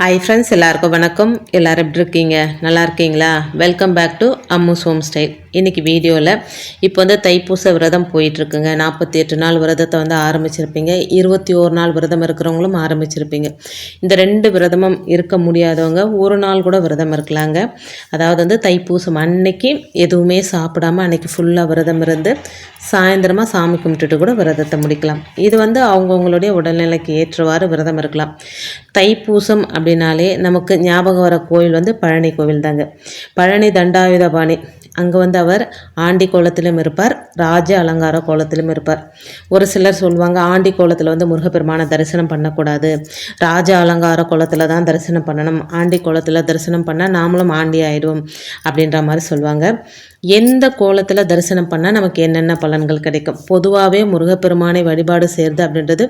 Hi friends எல்லாருக்கும் வணக்கம். எல்லோரும் எப்படி இருக்கீங்க? நல்லா இருக்கீங்களா? Welcome back to Ammu's home style இன்றைக்கி வீடியோவில் இப்போ வந்து தைப்பூச விரதம் போயிட்டுருக்குங்க. நாற்பத்தி எட்டு நாள் விரதத்தை வந்து ஆரம்பிச்சிருப்பீங்க. இருபத்தி ஓரு நாள் விரதம் இருக்கிறவங்களும் ஆரம்பிச்சிருப்பீங்க. இந்த ரெண்டு விரதமும் இருக்க முடியாதவங்க ஒரு நாள் கூட விரதம் இருக்கலாங்க. அதாவது வந்து தைப்பூசம் அன்னைக்கு எதுவுமே சாப்பிடாம அன்னைக்கு ஃபுல்லாக விரதம் இருந்து சாயந்தரமாக சாமி கும்பிட்டுட்டு கூட விரதத்தை முடிக்கலாம். இது வந்து அவங்கவுங்களுடைய உடல்நிலைக்கு ஏற்றவாறு விரதம் இருக்கலாம். தைப்பூசம் அப்படின்னாலே நமக்கு ஞாபகம் வர கோயில் வந்து பழனி கோவில் தாங்க பழனி தண்டாயுதபாணி. அங்கே வந்து அவர் ஆண்டி கோலத்திலும் இருப்பார் ராஜ அலங்கார கோலத்திலும் இருப்பார். ஒரு சிலர் சொல்லுவாங்க ஆண்டி கோலத்தில் வந்து முருகப்பெருமானை தரிசனம் பண்ணக்கூடாது. ராஜ அலங்கார கோலத்தில் தான் தரிசனம் பண்ணணும். ஆண்டி கோலத்தில் தரிசனம் பண்ணால் நாமளும் ஆண்டி ஆயிடுவோம் அப்படின்ற மாதிரி சொல்லுவாங்க. எந்த கோலத்தில் தரிசனம் பண்ணால் நமக்கு என்னென்ன பலன்கள் கிடைக்கும்? பொதுவாகவே முருகப்பெருமானை வழிபாடு செய்கிறது அப்படின்றது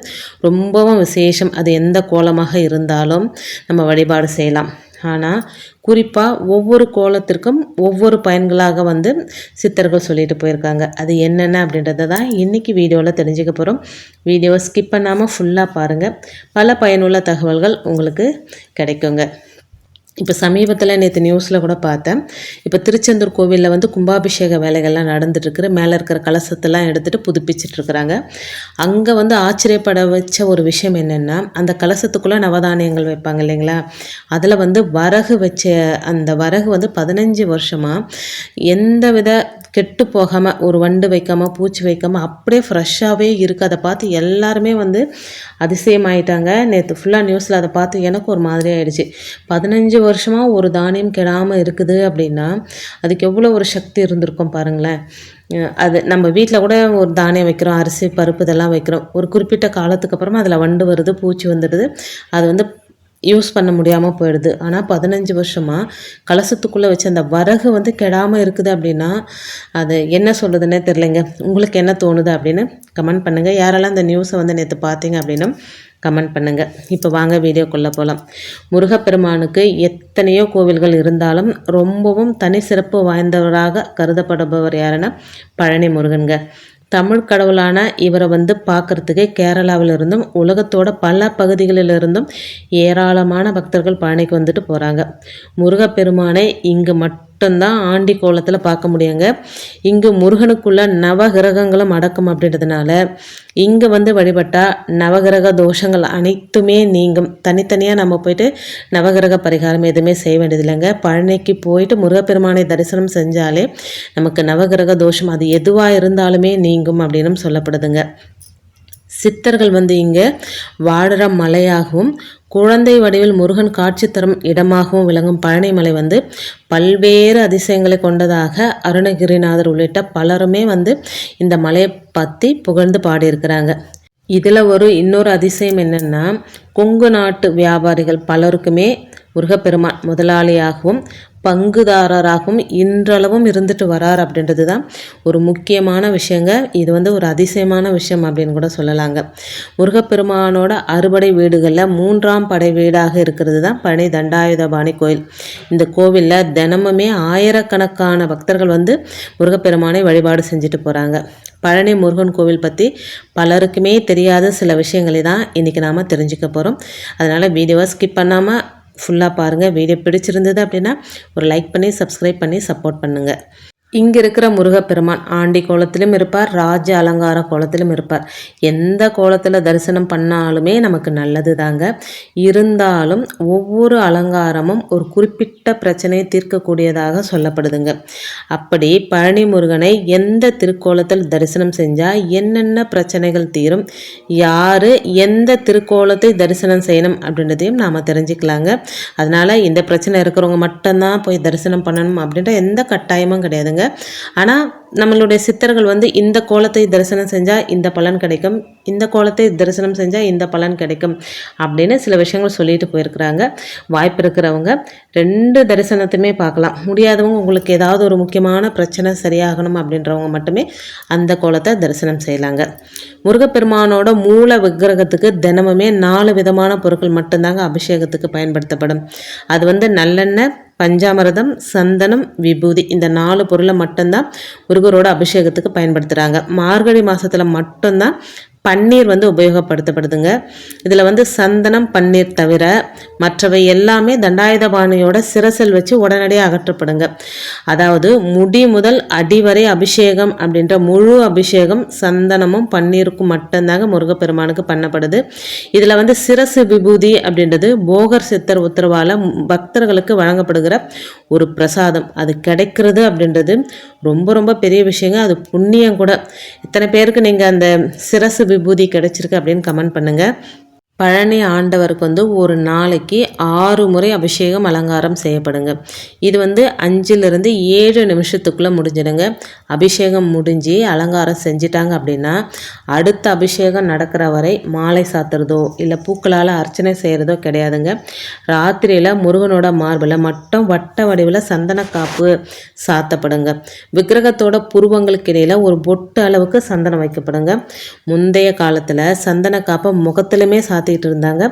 ரொம்பவும் விசேஷம். அது எந்த கோலமாக இருந்தாலும் நம்ம வழிபாடு செய்யலாம். ஆனால் குறிப்பாக ஒவ்வொரு கோலத்திற்கும் ஒவ்வொரு பயன்களாக வந்து சித்தர்கள் சொல்லிட்டு போயிருக்காங்க. அது என்னென்ன அப்படின்றத தான் இன்றைக்கி வீடியோவில் தெரிஞ்சுக்க போகிறோம் வீடியோவை ஸ்கிப் பண்ணாமல் ஃபுல்லாக பாருங்கள் பல பயனுள்ள தகவல்கள் உங்களுக்கு கிடைக்குங்க. இப்போ சமீபத்தில் நேற்று நியூஸில் கூட பார்த்தேன். இப்போ திருச்செந்தூர் கோவிலில் வந்து கும்பாபிஷேக வேலைகள்லாம் நடந்துட்டுருக்குற மேலே இருக்கிற கலசத்தெல்லாம் எடுத்துகிட்டு புதுப்பிச்சிட்ருக்குறாங்க அங்கே வந்து ஆச்சரியப்பட வச்ச ஒரு விஷயம் என்னென்னா அந்த கலசத்துக்குள்ளே நவதானியங்கள் வைப்பாங்க இல்லைங்களா? அதில் வந்து வரகு வச்ச அந்த வரகு வந்து பதினஞ்சு வருஷமாக எந்த வித கெட்டு போகாமல் ஒரு வண்டு வைக்காமல் பூச்சி வைக்காமல் அப்படியே ஃப்ரெஷ்ஷாகவே இருக்குது அதை பார்த்து எல்லாருமே வந்து அதிசயமாயிட்டாங்க. நேற்று ஃபுல்லாக நியூஸில் அதை பார்த்து எனக்கு ஒரு மாதிரி ஆயிடுச்சு. பதினஞ்சு வருஷமாக ஒரு தானியம் கெடாமல் இருக்குது அப்படின்னா அதுக்கு எவ்வளோ ஒரு சக்தி இருந்திருக்கும் பாருங்களேன். அது நம்ம வீட்டில் கூட ஒரு தானியம் வைக்கிறோம் அரிசி பருப்பு இதெல்லாம் வைக்கிறோம். ஒரு குறிப்பிட்ட காலத்துக்கு அப்புறமா அதில் வண்டு வருது பூச்சி வந்துடுது. அது வந்து யூஸ் பண்ண முடியாமல் போயிடுது. ஆனால் பதினஞ்சு வருஷமாக கலசத்துக்குள்ளே வச்ச அந்த வரகு வந்து கெடாமல் இருக்குது அப்படின்னா அது என்ன சொல்லுதுன்னே தெரிலங்க உங்களுக்கு என்ன தோணுது அப்படின்னு கமெண்ட் பண்ணுங்கள் யாரெல்லாம் அந்த நியூஸை வந்து நேற்று பார்த்தீங்க அப்படின்னா கமெண்ட் பண்ணுங்கள் இப்போ வாங்க வீடியோக்குள்ளே போகலாம் முருகப்பெருமானுக்கு எத்தனையோ கோவில்கள் இருந்தாலும் ரொம்பவும் தனி சிறப்பு வாய்ந்தவராக கருதப்படுபவர் யாருன்னா பழனி முருகன்க தமிழ் கடவுளான இவரை வந்து பார்க்குறதுக்கு கேரளாவிலிருந்தும் உலகத்தோட பல பகுதிகளிலிருந்தும் ஏராளமான பக்தர்கள் பழனிக்கு வந்துட்டு போகிறாங்க முருகப்பெருமானை இங்கு மட்டும் மட்டும்தான் ஆண்டி கோலத்தில் பார்க்க முடியுங்க. இங்கு முருகனுக்குள்ள நவகிரகங்களும் அடக்கம் அப்படின்றதுனால இங்கே வந்து வழிபட்டால் நவகிரக தோஷங்கள் அனைத்துமே நீங்கும். தனித்தனியாக நம்ம போயிட்டு நவகிரக பரிகாரம் எதுவுமே செய்ய வேண்டியதில்லைங்க பழனிக்கு போயிட்டு முருகப்பெருமானை தரிசனம் செஞ்சாலே நமக்கு நவகிரக தோஷம் அது எதுவாக இருந்தாலுமே நீங்கும் அப்படின்னு சொல்லப்படுதுங்க. சித்தர்கள் வந்து இங்கே வாடுற மலையாகவும் குழந்தை வடிவில் முருகன் காட்சி தரும் இடமாகவும் விளங்கும் பழனிமலை வந்து பல்வேறு அதிசயங்களை கொண்டதாக அருணகிரிநாதர் உள்ளிட்ட பலருமே வந்து இந்த மலையை பற்றி புகழ்ந்து பாடியிருக்கிறாங்க. இதில் ஒரு இன்னொரு அதிசயம் என்னென்னா கொங்கு நாட்டு வியாபாரிகள் பலருக்குமே முருகப்பெருமான் முதலாளியாகவும் பங்குதாரராகவும் இன்றளவும் இருந்துட்டு வரார் அப்படின்றது தான் ஒரு முக்கியமான விஷயங்க. இது வந்து ஒரு அதிசயமான விஷயம் அப்படின்னு கூட சொல்லலாங்க. முருகப்பெருமானோட அறுபடை வீடுகளில் மூன்றாம் படை வீடாக இருக்கிறது தான் பழனி தண்டாயுதபாணி கோயில். இந்த கோவிலில் தினமுமே ஆயிரக்கணக்கான பக்தர்கள் வந்து முருகப்பெருமானை வழிபாடு செஞ்சுட்டு போகிறாங்க பழனி முருகன் கோவில் பற்றி பலருக்குமே தெரியாத சில விஷயங்களை தான் இன்றைக்கி நாம் தெரிஞ்சுக்க போகிறோம் அதனால் வீடியோவை ஸ்கிப் பண்ணாமல் ஃபுல்லாக பாருங்கள் வீடியோ பிடிச்சிருந்தது அப்படின்னா ஒரு லைக் பண்ணி சப்ஸ்கிரைப் பண்ணி சப்போர்ட் பண்ணுங்கள் இங்கே இருக்கிற முருகப்பெருமான் ஆண்டி கோலத்திலும் இருப்பார் ராஜ அலங்கார கோலத்திலும் இருப்பார். எந்த கோலத்தில் தரிசனம் பண்ணாலுமே நமக்கு நல்லது தாங்க இருந்தாலும் ஒவ்வொரு அலங்காரமும் ஒரு குறிப்பிட்ட பிரச்சனையை தீர்க்கக்கூடியதாக சொல்லப்படுதுங்க. அப்படி பழனி முருகனை எந்த திருக்கோலத்தில் தரிசனம் செஞ்சால் என்னென்ன பிரச்சனைகள் தீரும் யார் எந்த திருக்கோலத்தை தரிசனம் செய்யணும் அப்படின்றதையும் நாம் தெரிஞ்சுக்கலாங்க. அதனால் இந்த பிரச்சனை இருக்கிறவங்க மட்டும்தான் போய் தரிசனம் பண்ணணும் அப்படின்ற எந்த கட்டாயமும் கிடையாதுங்க. ஆனால் நம்மளுடைய சித்தர்கள் வந்து இந்த கோலத்தை தரிசனம் செஞ்சால் இந்த பலன் கிடைக்கும் இந்த கோலத்தை தரிசனம் செஞ்சால் இந்த பலன் கிடைக்கும் அப்படின்னு சில விஷயங்கள் சொல்லிட்டு போயிருக்கிறாங்க. வாய்ப்பு இருக்கிறவங்க ரெண்டு தரிசனத்தையுமே பார்க்கலாம். முடியாதவங்க உங்களுக்கு ஏதாவது ஒரு முக்கியமான பிரச்சனை சரியாகணும் அப்படின்றவங்க மட்டுமே அந்த கோலத்தை தரிசனம் செய்யலாங்க. முருகப்பெருமானோட மூல விக்கிரகத்துக்கு தினமுமே நாலு விதமான பொருட்கள் மட்டும்தாங்க அபிஷேகத்துக்கு பயன்படுத்தப்படும். அது வந்து நல்லெண்ணெய் பஞ்சாமிரதம் சந்தனம் விபூதி இந்த நாலு பொருளை மட்டும்தான் முருகரோட அபிஷேகத்துக்கு பயன்படுத்துகிறாங்க மார்கழி மாதத்தில் மட்டும்தான் பன்னீர் வந்து உபயோகப்படுத்தப்படுதுங்க. இதில் வந்து சந்தனம் பன்னீர் தவிர மற்றவை எல்லாமே தண்டாயுதபாணியோட சிரசல் வச்சு உடனடியாக அகற்றப்படுங்க. அதாவது முடி முதல் அடிவரை அபிஷேகம் அப்படின்ற முழு அபிஷேகம் சந்தனமும் பன்னீருக்கும் மட்டும்தாங்க முருகப்பெருமானுக்கு பண்ணப்படுது. இதில் வந்து சிரசு விபூதி அப்படின்றது போகர் சித்தர் உத்தரவால் பக்தர்களுக்கு வழங்கப்படுகிற ஒரு பிரசாதம். அது கிடைக்கிறது அப்படின்றது ரொம்ப ரொம்ப பெரிய விஷயங்க. அது புண்ணியம் கூட. இத்தனை பேருக்கு நீங்கள் அந்த சிரசு விபூதி கிடைச்சிருக்கு அப்படின்னு கமெண்ட் பண்ணுங்கள் பழனி ஆண்டவருக்கு வந்து ஒரு நாளைக்கு ஆறு முறை அபிஷேகம் அலங்காரம் செய்யப்படுங்க. இது வந்து அஞ்சிலிருந்து ஏழு நிமிஷத்துக்குள்ளே முடிஞ்சிடுங்க. அபிஷேகம் முடிஞ்சு அலங்காரம் செஞ்சிட்டாங்க அப்படின்னா அடுத்த அபிஷேகம் நடக்கிற வரை மாலை சாத்துறதோ இல்லை பூக்களால் அர்ச்சனை செய்கிறதோ கிடையாதுங்க. ராத்திரியில் முருகனோட மார்பில் மட்டும் வட்ட வடிவில் சந்தன காப்பு சாத்தப்படுங்க. விக்கிரகத்தோட புருவங்களுக்கு இடையில் ஒரு பொட்டு அளவுக்கு சந்தனம் வைக்கப்படுங்க. முந்தைய காலத்தில் சந்தன காப்பை முகத்திலுமே சாத்த மாற்றிக்கிட்டு இருந்தாங்க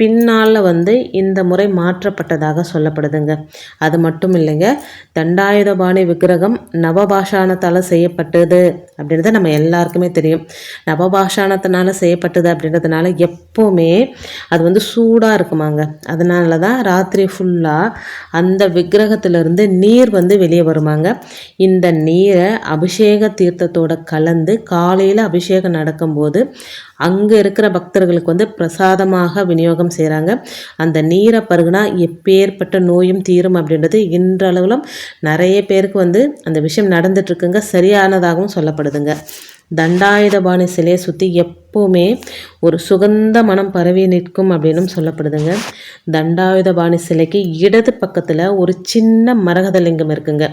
பின்னால் வந்து இந்த முறை மாற்றப்பட்டதாக சொல்லப்படுதுங்க. அது மட்டும் இல்லைங்க தண்டாயுதபாணி விக்கிரகம் நவபாஷானத்தால் செய்யப்பட்டது. அப்படின்றது நம்ம எல்லாருக்குமே தெரியும். நவபாஷானத்தினால செய்யப்பட்டது அப்படின்றதுனால எப்போவுமே அது வந்து சூடாக இருக்குமாங்க. அதனால தான் ராத்திரி ஃபுல்லாக அந்த விக்கிரகத்திலிருந்து நீர் வந்து வெளியே வருமாங்க. இந்த நீரை அபிஷேக தீர்த்தத்தோட கலந்து காலையில் அபிஷேகம் நடக்கும்போது அங்கே இருக்கிற பக்தர்களுக்கு வந்து பிரசாதமாக விநியோகம் செய்கிறாங்க அந்த நீரை பருகுனா எப்பேற்பட்ட நோயும் தீரும் அப்படின்றது இன்றளவிலும் நிறைய பேருக்கு வந்து அந்த விஷயம் நடந்துட்டுருக்குங்க சரியானதாகவும் காணப்படுதுங்க தண்டாயுதபாணி சிலையை சுற்றி எப்போவுமே ஒரு சுகந்த மனம் பரவி நிற்கும் அப்படின்னும் சொல்லப்படுதுங்க. தண்டாயுதபாணி சிலைக்கு இடது பக்கத்தில் ஒரு சின்ன மரகத லிங்கம் இருக்குங்க.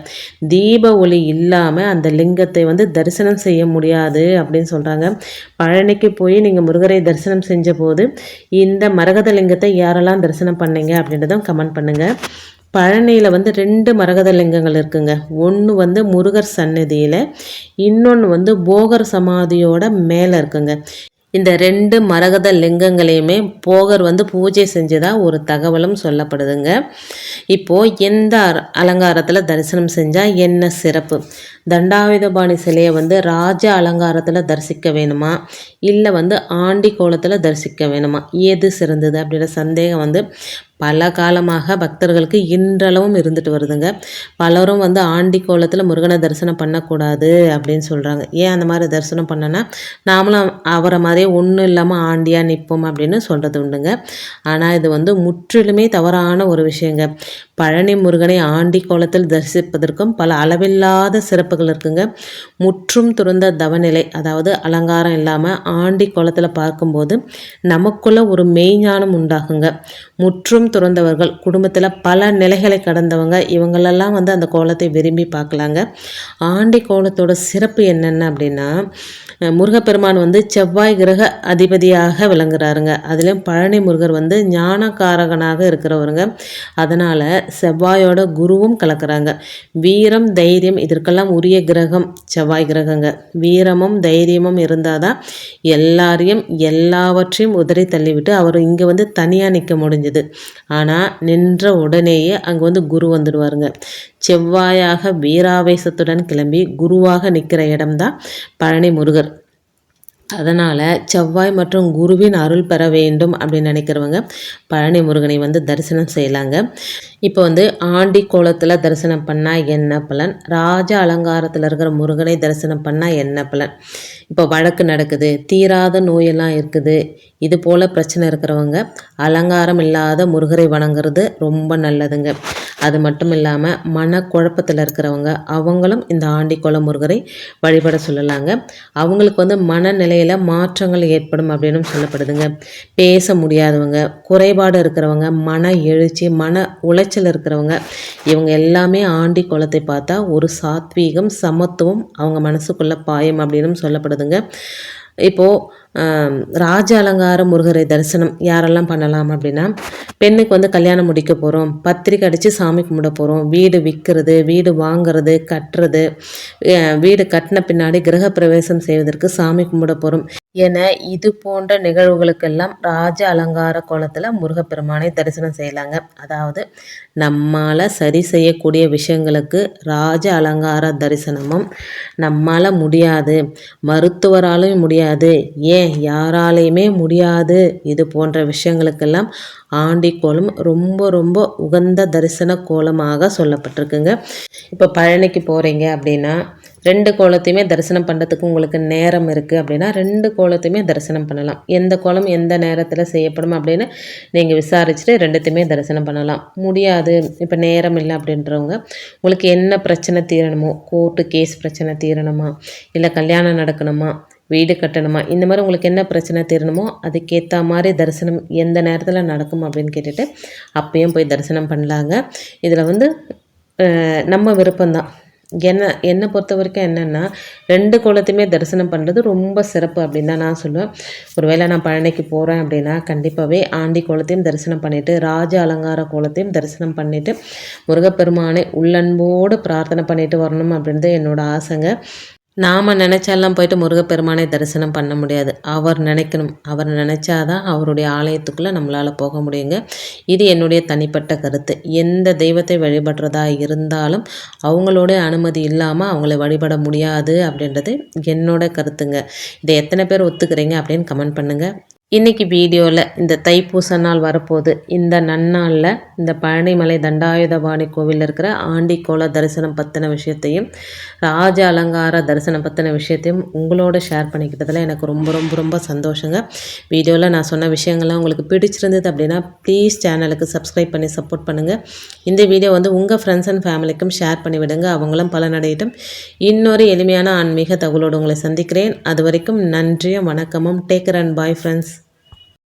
தீப ஒளி இல்லாமல் அந்த லிங்கத்தை வந்து தரிசனம் செய்ய முடியாது அப்படின்னு சொல்கிறாங்க பழனிக்கு போய் நீங்கள் முருகரை தரிசனம் செஞ்ச போது இந்த மரகத லிங்கத்தை யாரெல்லாம் தரிசனம் பண்ணீங்க அப்படின்றதும் கமெண்ட் பண்ணுங்கள் பழனியில் வந்து ரெண்டு மரகத லிங்கங்கள் இருக்குங்க. ஒன்று வந்து முருகர் சன்னதியில் இன்னொன்று வந்து போகர் சமாதியோட மேலே இருக்குங்க. இந்த ரெண்டு மரகத லிங்கங்களையுமே போகர் வந்து பூஜை செஞ்சதாக ஒரு தகவலும் சொல்லப்படுதுங்க. இப்போது எந்த அலங்காரத்தில் தரிசனம் செஞ்சால் என்ன சிறப்பு? தண்டாயுதபாணி சிலையை வந்து ராஜ அலங்காரத்தில் தரிசிக்க வேணுமா? இல்லை வந்து ஆண்டி கோலத்தில் தரிசிக்க வேணுமா? எது சிறந்தது? அப்படின்ற சந்தேகம் வந்து பல காலமாக பக்தர்களுக்கு இன்றளவும் இருந்துட்டு வருதுங்க. பலரும் வந்து ஆண்டி கோலத்தில் முருகனை தரிசனம் பண்ணக்கூடாது அப்படின்னு சொல்கிறாங்க ஏன் அந்த மாதிரி தரிசனம் பண்ணனா? நாமளும் அவரை மாதிரியே ஒன்றும் இல்லாமல் ஆண்டியாக நிற்போம் அப்படின்னு சொல்கிறது உண்டுங்க. ஆனால் இது வந்து முற்றிலுமே தவறான ஒரு விஷயங்க. பழனி முருகனை ஆண்டி கோலத்தில் தரிசிப்பதற்கும் பல அளவில்லாத சிறப்புகள் இருக்குங்க. முற்றும் துறந்த தவநிலை அதாவது அலங்காரம் இல்லாமல் ஆண்டி கோலத்தில் பார்க்கும்போது நமக்குள்ள ஒரு மெய்ஞானம் உண்டாகுங்க. முற்றும் துறந்தவர்கள் குடும்பத்தில் பல நிலைகளை கடந்தவங்க இவங்களெல்லாம் வந்து அந்த கோலத்தை விரும்பி பார்க்கலாங்க. ஆண்டி கோலத்தோட சிறப்பு என்னென்ன அப்படின்னா முருகப்பெருமான் வந்து செவ்வாய் கிரக அதிபதியாக விளங்குறாருங்க. அதுலேயும் பழனி முருகர் வந்து ஞானக்காரகனாக இருக்கிறவருங்க. அதனால் செவ்வாயோட குருவும் கலக்கிறாங்க. வீரம் தைரியம் இதற்கெல்லாம் உரிய கிரகம் செவ்வாய் கிரகங்க. வீரமும் தைரியமும் இருந்தால் தான் எல்லாரையும் எல்லாவற்றையும் உதறி தள்ளிவிட்டு அவர் இங்கே வந்து தனியாக நிற்க முடிஞ்சுது. ஆனால் நின்ற உடனேயே அங்கே வந்து குரு வந்துடுவாருங்க. செவ்வாயாக வீராவேசத்துடன் கிளம்பி குருவாக நிற்கிற இடம்தான் பழனி முருகர் அதனால் செவ்வாய் மற்றும் குருவின் அருள் பெற வேண்டும் அப்படின்னு நினைக்கிறவங்க பழனி முருகனை வந்து தரிசனம் செய்யலாங்க. இப்போ வந்து ஆண்டி கோலத்தில் தரிசனம் பண்ணால் என்ன பலன்? ராஜ அலங்காரத்தில் இருக்கிற முருகனை தரிசனம் பண்ணால் என்ன பலன்? இப்போ வழக்கு நடக்குது தீராத நோயெல்லாம் இருக்குது. இது போல் பிரச்சனை இருக்கிறவங்க அலங்காரம் இல்லாத முருகரை வணங்குறது ரொம்ப நல்லதுங்க. அது மட்டும் இல்லாமல் மனக்குழப்பத்தில் இருக்கிறவங்க அவங்களும் இந்த ஆண்டிக்கோள முருகரை வழிபட சொல்லலாங்க. அவங்களுக்கு வந்து மனநிலையில் மாற்றங்கள் ஏற்படும் அப்படின்னு சொல்லப்படுதுங்க. பேச முடியாதவங்க குறைபாடு இருக்கிறவங்க மன எழுச்சி மன உளைச்சல் இருக்கிறவங்க இவங்க எல்லாமே ஆண்டி குளத்தை பார்த்தா ஒரு சாத்வீகம் சமத்துவம் அவங்க மனசுக்குள்ளே பாயம் அப்படின்னு சொல்லப்படுதுங்க. இப்போது ராஜ அலங்கார முருகரை தரிசனம் யாரெல்லாம் பண்ணலாம் அப்படின்னா பெண்ணுக்கு வந்து கல்யாணம் முடிக்க போகிறோம் பத்திரிக்கை அடித்து சாமி கும்பிட போகிறோம் வீடு விற்கிறது வீடு வாங்கிறது கட்டுறது வீடு கட்டின பின்னாடி கிரகப்பிரவேசம் செய்வதற்கு சாமி கும்பிட போகிறோம் என இது போன்ற நிகழ்வுகளுக்கெல்லாம் ராஜ அலங்கார கோலத்தில் முருகப்பெருமானை தரிசனம் செய்யலாங்க. அதாவது நம்மால் சரி செய்யக்கூடிய விஷயங்களுக்கு ராஜ அலங்கார தரிசனமும் நம்மால் முடியாது. மருத்துவராலையும் முடியாது. ஏன்? யாராலையுமே முடியாது. இது போன்ற விஷயங்களுக்கெல்லாம் ஆண்டி கோலம் ரொம்ப ரொம்ப உகந்த தரிசன கோலமாக சொல்லப்பட்டிருக்குங்க. இப்போ பழனிக்கு போகிறீங்க அப்படின்னா ரெண்டு கோலத்தையுமே தரிசனம் பண்ணுறதுக்கு உங்களுக்கு நேரம் இருக்குது அப்படின்னா ரெண்டு கோலத்தையுமே தரிசனம் பண்ணலாம். எந்த கோலம் எந்த நேரத்தில் செய்யப்படும் அப்படின்னு நீங்கள் விசாரிச்சுட்டு ரெண்டுத்தையுமே தரிசனம் பண்ணலாம். முடியாது. இப்போ நேரம் இல்லை அப்படின்றவங்க உங்களுக்கு என்ன பிரச்சனை தீரணுமோ கோர்ட்டு கேஸ் பிரச்சனை தீரணுமா இல்லை கல்யாணம் நடக்கணுமா வீடு கட்டணுமா இந்த மாதிரி உங்களுக்கு என்ன பிரச்சனை தீரணுமோ அதுக்கேற்ற மாதிரி தரிசனம் எந்த நேரத்தில் நடக்கும் அப்படின்னு கேட்டுட்டு அப்பயும் போய் தரிசனம் பண்ணலாங்க. இதில் வந்து நம்ம விருப்பம்தான். என்ன என்னை பொறுத்த வரைக்கும் என்னென்னா ரெண்டு குளத்தையுமே தரிசனம் பண்ணுறது ரொம்ப சிறப்பு அப்படின்னு தான் நான் சொல்லுவேன். ஒருவேளை நான் பழனிக்கு போகிறேன் அப்படின்னா கண்டிப்பாகவே ஆண்டி குளத்தையும் தரிசனம் பண்ணிவிட்டு ராஜ அலங்கார கோலத்தையும் தரிசனம் பண்ணிவிட்டு முருகப்பெருமானை உள்ளன்போடு பிரார்த்தனை பண்ணிட்டு வரணும் அப்படின்றது என்னோடய ஆசைங்க. நாம் நினச்சாலாம் போயிட்டு முருகப்பெருமானை தரிசனம் பண்ண முடியாது. அவர் நினைக்கணும். அவர் நினச்சாதான் அவருடைய ஆலயத்துக்குள்ளே நம்மளால் போக முடியுங்க. இது என்னுடைய தனிப்பட்ட கருத்து. எந்த தெய்வத்தை வழிபடுறதா இருந்தாலும் அவங்களுடைய அனுமதி இல்லாமல் அவங்கள வழிபட முடியாது அப்படின்றது என்னோட கருத்துங்க. இதை எத்தனை பேர் ஒத்துக்கிறீங்க அப்படின்னு கமெண்ட் பண்ணுங்கள் இன்றைக்கி வீடியோவில் இந்த தைப்பூச நாள் வரப்போகுது. இந்த நன்னாளில் இந்த பழனிமலை தண்டாயுதபாணி கோவிலில் இருக்கிற ஆண்டிக்கோள தரிசனம் பற்றின விஷயத்தையும் ராஜ அலங்கார தரிசனம் பற்றின விஷயத்தையும் உங்களோட ஷேர் பண்ணிக்கிட்டதில் எனக்கு ரொம்ப ரொம்ப ரொம்ப சந்தோஷங்க. வீடியோவில் நான் சொன்ன விஷயங்கள்லாம் உங்களுக்கு பிடிச்சிருந்தது அப்படின்னா ப்ளீஸ் சேனலுக்கு சப்ஸ்கிரைப் பண்ணி சப்போர்ட் பண்ணுங்கள் இந்த வீடியோ வந்து உங்கள் ஃப்ரெண்ட்ஸ் அண்ட் ஃபேமிலிக்கும் ஷேர் பண்ணிவிடுங்க அவங்களும் பலனடையட்டும். இன்னொரு எளிமையான ஆன்மீக தகவலோடு உங்களை சந்திக்கிறேன். அது வரைக்கும் நன்றியும் வணக்கமும். Taker and bye friends